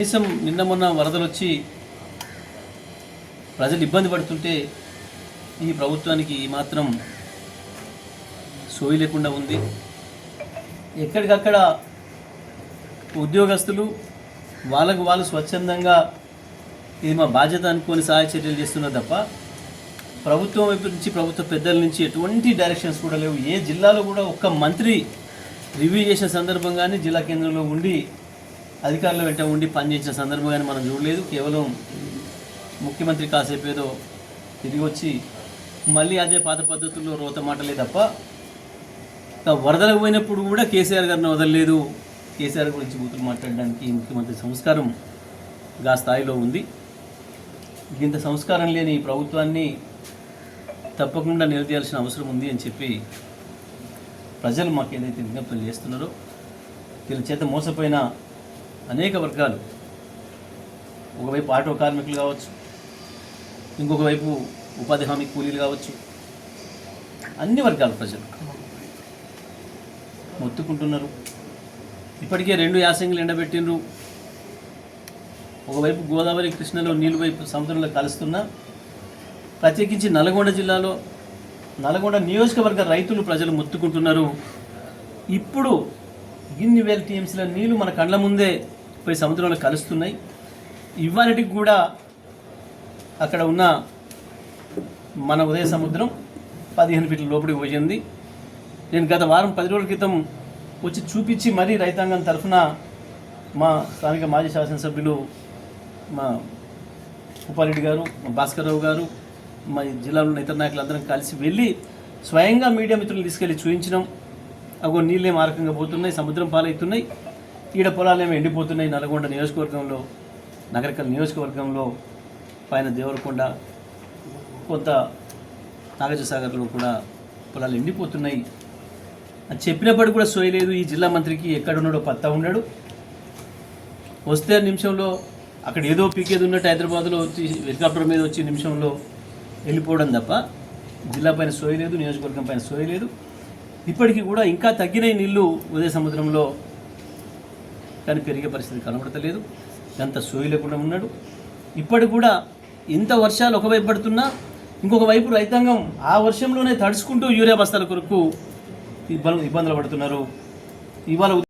కనీసం నిన్న మొన్న వరదలు వచ్చి ప్రజలు ఇబ్బంది పడుతుంటే ఈ ప్రభుత్వానికి మాత్రం సోయి లేకుండా ఉంది. ఎక్కడికక్కడ ఉద్యోగస్తులు వాళ్ళకు వాళ్ళు స్వచ్ఛందంగా ఇది మా బాధ్యత అనుకొని సహాయ చర్యలు చేస్తున్నారు తప్ప ప్రభుత్వం వైపు నుంచి ప్రభుత్వ పెద్దల నుంచి ఎటువంటి డైరెక్షన్స్ కూడా లేవు. ఏ జిల్లాలో కూడా ఒక్క మంత్రి రివ్యూ చేసిన సందర్భంగానే జిల్లా కేంద్రంలో ఉండి అధికారుల వెంట ఉండి పనిచేసిన సందర్భంగానే మనం చూడలేదు. కేవలం ముఖ్యమంత్రి కాసేపు ఏదో తిరిగి వచ్చి మళ్ళీ అదే పాత పద్ధతుల్లో రోత మాటలే తప్ప వరదలకు పోయినప్పుడు కూడా కేసీఆర్ గారిని వదలలేదు. కేసీఆర్ గురించి బూతులు మాట్లాడడానికి ముఖ్యమంత్రి సంస్కారం గా స్థాయిలో ఉంది. ఇంత సంస్కారం లేని ఈ ప్రభుత్వాన్ని తప్పకుండా నిలదీయాల్సిన అవసరం ఉంది అని చెప్పి ప్రజలు మాకు ఏదైతే విజ్ఞప్తులు చేస్తున్నారో వీళ్ళ చేత మోసపోయిన అనేక వర్గాలు. ఒకవైపు ఆటో కార్మికులు కావచ్చు ఇంకొక వైపు ఉపాధి హామీ కూలీలు కావచ్చు అన్ని వర్గాల ప్రజలు మొత్తుకుంటున్నారు. ఇప్పటికే రెండు యాసంగులు ఎండబెట్టినరు ఒకవైపు గోదావరి కృష్ణలో నీళ్ళు వైపు సముద్రంలో కలుస్తున్నా ప్రత్యేకించి నల్గొండ జిల్లాలో నల్గొండ నియోజకవర్గ రైతులు ప్రజలు మొత్తుకుంటున్నారు. ఇప్పుడు ఇన్ని వేల టీఎంసీల నీళ్ళు మన కళ్ళ ముందే పోయి సముద్రంలో కలుస్తున్నాయి. ఇవాళటికి కూడా అక్కడ ఉన్న మన ఉదయ సముద్రం పదిహేను ఫీట్ల లోపలికి పోయింది. నేను గత వారం పది రోజుల క్రితం వచ్చి చూపించి మరీ రైతాంగం తరఫున మా స్థానిక మాజీ శాసనసభ్యులు మా ఉపారెడ్డి గారు మా భాస్కర్రావు గారు మా జిల్లాలో ఇతర ఇతర నాయకులందరం కలిసి వెళ్ళి స్వయంగా మీడియా మిత్రులు తీసుకెళ్ళి చూపించినాం అగో నీళ్ళే మార్గంగా పోతున్నాయి సముద్రం పాలవుతున్నాయి. ఈడ పొలాలేమో ఎండిపోతున్నాయి. నల్గొండ నియోజకవర్గంలో నగరకల్ నియోజకవర్గంలో పైన దేవరకొండ కొంత నాగజసాగర్లో కూడా పొలాలు ఎండిపోతున్నాయి. అని చెప్పినప్పుడు కూడా సోయలేదు. ఈ జిల్లా మంత్రికి ఎక్కడున్నాడో పత్తా ఉన్నాడు వస్తే నిమిషంలో అక్కడ ఏదో పీకేది ఉన్నట్టు హైదరాబాద్లో వచ్చి హెలికాప్టర్ మీద వచ్చి నిమిషంలో వెళ్ళిపోవడం తప్ప జిల్లా పైన సోయలేదు నియోజకవర్గం పైన సోయలేదు. ఇప్పటికీ కూడా ఇంకా తగ్గిన నీళ్ళు ఉదయ సముద్రంలో. కానీ పెరిగే పరిస్థితి కనబడతలేదు. ఎంత సోయి లేకుండా ఉన్నాడు. ఇప్పటికి కూడా ఇంత వర్షాలు ఒకవైపు పడుతున్నా ఇంకొక వైపు రైతాంగం ఆ వర్షంలోనే తడుచుకుంటూ యూరియా బస్తాల కొరకు ఇబ్బంది ఇబ్బందులు పడుతున్నారు. ఇవాళ